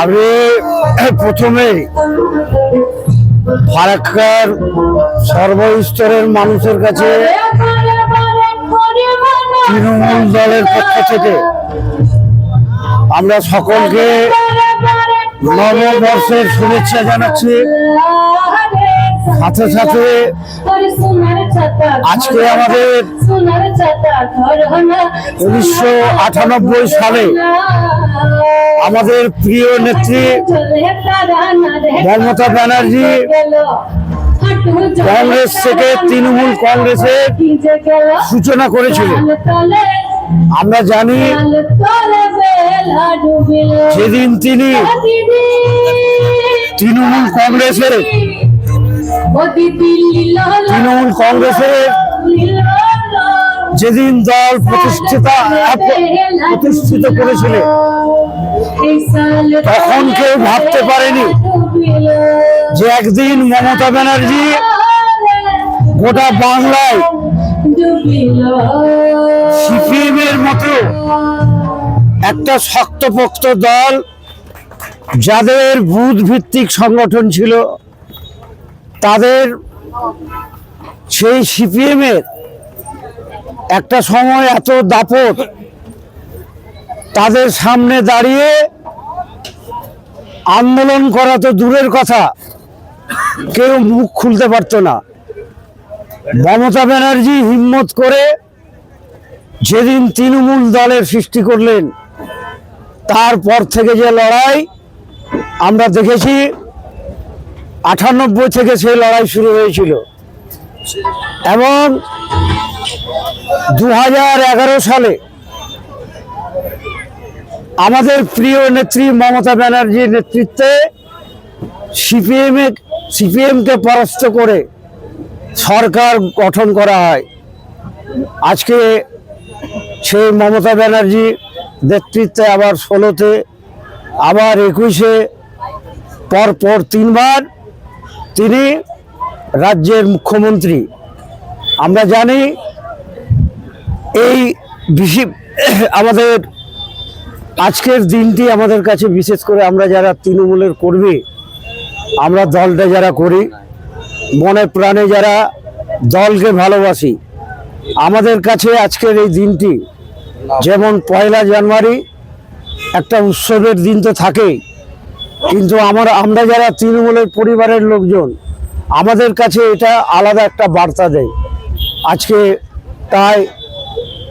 আমি প্রথমে ফারাক্কার সর্বস্তরের মানুষের কাছে তৃণমূল দলের পক্ষ থেকে আমরা সকলকে নববর্ষের শুভেচ্ছা জানাচ্ছি। সাথে সাথে আজকে আমাদের উনিশশো আটানব্বই সালে আমাদের প্রিয় নেত্রী মমতা ব্যানার্জি কংগ্রেস থেকে তৃণমূল কংগ্রেসের সূচনা করেছিলেন। আমরা জানি সেদিন তিনি তৃণমূল কংগ্রেসের তৃণমূল কংগ্রেসের যেদিন দল প্রতিষ্ঠিতা প্রতিষ্ঠিত করেছিলেন তখন কেউ ভাবতে পারেনি যে একদিন মমতা ব্যানার্জি গোটা বাংলায় সিপিএম এর মতো একটা শক্তপোক্ত দল যাদের বুথ ভিত্তিক সংগঠন ছিল তাদের সেই সিপিএম এর একটা সময় এত দাপট, তাদের সামনে দাঁড়িয়ে আন্দোলন করা তো দূরের কথা। কেউ মুখ খুলতে পারতো না। মমতা ব্যানার্জি হিম্মত করে যেদিন তৃণমূল দলের সৃষ্টি করলেন, তারপর থেকে যে লড়াই আমরা দেখেছি আটানব্বই থেকে সেই লড়াই শুরু হয়েছিল। এবং দু হাজার এগারো সালে আমাদের প্রিয় নেত্রী মমতা ব্যানার্জির নেতৃত্বে সিপিএম সিপিএমকে পরাস্ত করে সরকার গঠন করা হয়। আজকে সেই মমতা ব্যানার্জি নেতৃত্বে আবার ষোলোতে, আবার একুশে পর পর তিনবার তিনি রাজ্যের মুখ্যমন্ত্রী। আমরা জানি এই বেশি, আমাদের আজকের দিনটি আমাদের কাছে বিশেষ করে আমরা যারা তৃণমূলের কর্মী, আমরা দলটা যারা করি, মনে প্রাণে যারা দলকে ভালোবাসি, আমাদের কাছে আজকের এই দিনটি যেমন পয়লা জানুয়ারি একটা উৎসবের দিন তো থাকেই। কিন্তু আমার, আমরা যারা তৃণমূলের পরিবারের লোকজন, আমাদের কাছে এটা আলাদা একটা বার্তা দেয়। আজকে তাই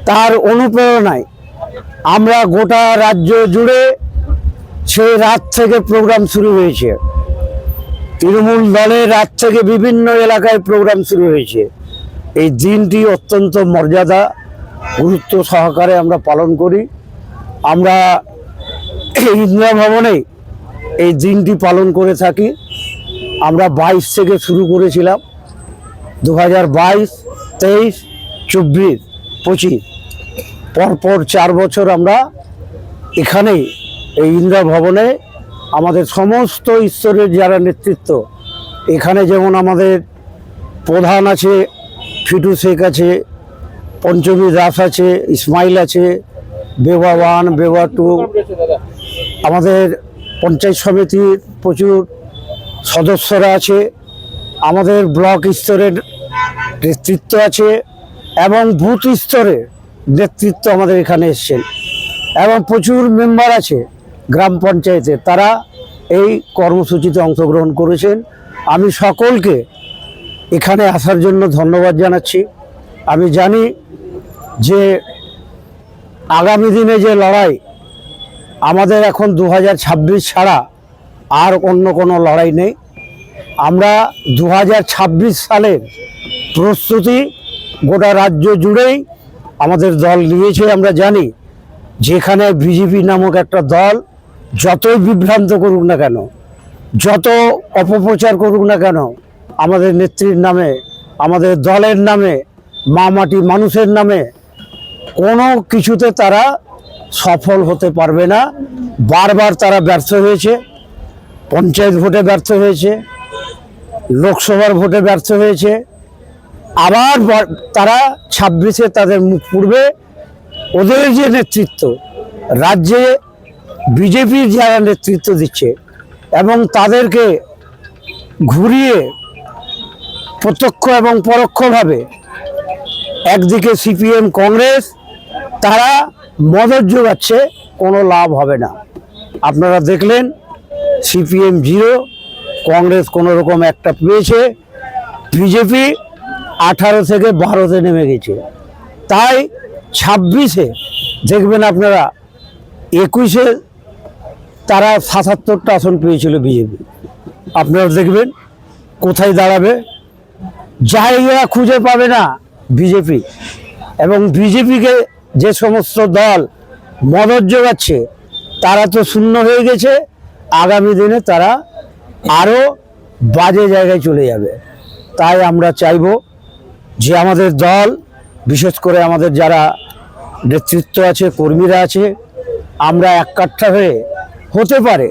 তার অনুপ্রেরণায় আমরা গোটা রাজ্য জুড়ে সেই রাত থেকে প্রোগ্রাম শুরু হয়েছে। তৃণমূল দলের রাত থেকে বিভিন্ন এলাকায় প্রোগ্রাম শুরু হয়েছে। এই দিনটি অত্যন্ত মর্যাদা, গুরুত্ব সহকারে আমরা পালন করি। আমরা ইন্দিরা ভবনে এই দিনটি পালন করে থাকি। আমরা বাইশ থেকে শুরু করেছিলাম। দু হাজার বাইশ, তেইশ, চব্বিশ, পঁচিশ। পরপর চার বছর আমরা এখানেই, এই ইন্দিরা ভবনে আমাদের সমস্ত ঈশ্বরের যারা নেতৃত্ব, এখানে যেমন আমাদের প্রধান আছে, ফিটু শেখ আছে, পঞ্চমী দাস আছে, ইসমাইল আছে বেবা ওয়ান বেবা টু, আমাদের পঞ্চায়েত সমিতির প্রচুর সদস্যরা আছে, আমাদের ব্লক স্তরের নেতৃত্ব আছে এবং বুথ স্তরের নেতৃত্ব আমাদের এখানে এসছেন এবং প্রচুর মেম্বার আছে গ্রাম পঞ্চায়েতে, তারা এই কর্মসূচিতে অংশগ্রহণ করেছেন। আমি সকলকে এখানে আসার জন্য ধন্যবাদ জানাচ্ছি। আমি জানি যে আগামী দিনে যে লড়াই আমাদের এখন দু হাজার ছাব্বিশ ছাড়া আর অন্য কোনো লড়াই নেই। আমরা দু হাজার ছাব্বিশ সালের প্রস্তুতি গোটা রাজ্য জুড়েই আমাদের দল নিয়েছে, আমরা জানি। যেখানে বিজেপি নামক একটা দল যতই বিভ্রান্ত করুক না কেন, যত অপপ্রচার করুক না কেন, আমাদের নেত্রীর নামে, আমাদের দলের নামে, মা মাটি মানুষের নামে কোনো কিছুতে তারা সফল হতে পারবে না। বারবার তারা ব্যর্থ হয়েছে, পঞ্চায়েত ভোটে ব্যর্থ হয়েছে, লোকসভার ভোটে ব্যর্থ হয়েছে। আবার তারা ছাব্বিশে তাদের মুখ পূর্বে ওদের যে নেতৃত্ব, রাজ্যে বিজেপির যারা নেতৃত্ব দিচ্ছে এবং তাদেরকে ঘুরিয়ে প্রত্যক্ষ এবং পরোক্ষভাবে একদিকে সিপিএম, কংগ্রেস, তারা মদত যোগাচ্ছে কোনো লাভ হবে না। আপনারা দেখলেন, সিপিএম জিরো, কংগ্রেস কোনো রকম একটা পেয়েছে, বিজেপি আঠারো থেকে বারোতে নেমে গেছে। তাই ছাব্বিশে দেখবেন আপনারা, একুশে তারা সাতাত্তরটা আসন পেয়েছিল বিজেপি। আপনারা দেখবেন, কোথায় দাঁড়াবে? জায়গা খুঁজে পাবে না বিজেপি। এবং বিজেপিকে যে সমস্ত দল মদত যোগাচ্ছে, তারা তো শূন্য হয়ে গেছে। আগামী দিনে তারা আরও বাজে জায়গায় চলে যাবে। তাই আমরা চাইব যে আমাদের দল, বিশেষ করে আমাদের যারা নেতৃত্ব আছে, কর্মীরা আছে, আমরা এক কাঠা হয়ে হতে পারে।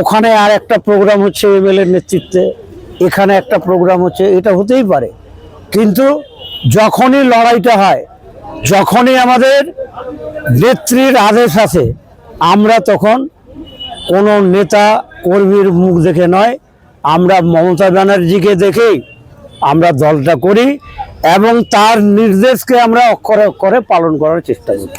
ওখানে আর একটা প্রোগ্রাম হচ্ছে এমএলএর নেতৃত্বে, এখানে একটা প্রোগ্রাম হচ্ছে, এটা হতেই পারে। কিন্তু যখনই লড়াইটা হয় যখনই আমাদের নেত্রীর আদেশ আছে, আমরা তখন কোনো নেতা কর্মীর মুখ দেখে নয়, আমরা মমতা ব্যানার্জিকে দেখেই আমরা দলটা করি এবং তার নির্দেশকে আমরা অক্ষরে অক্ষরে পালন করার চেষ্টা করি।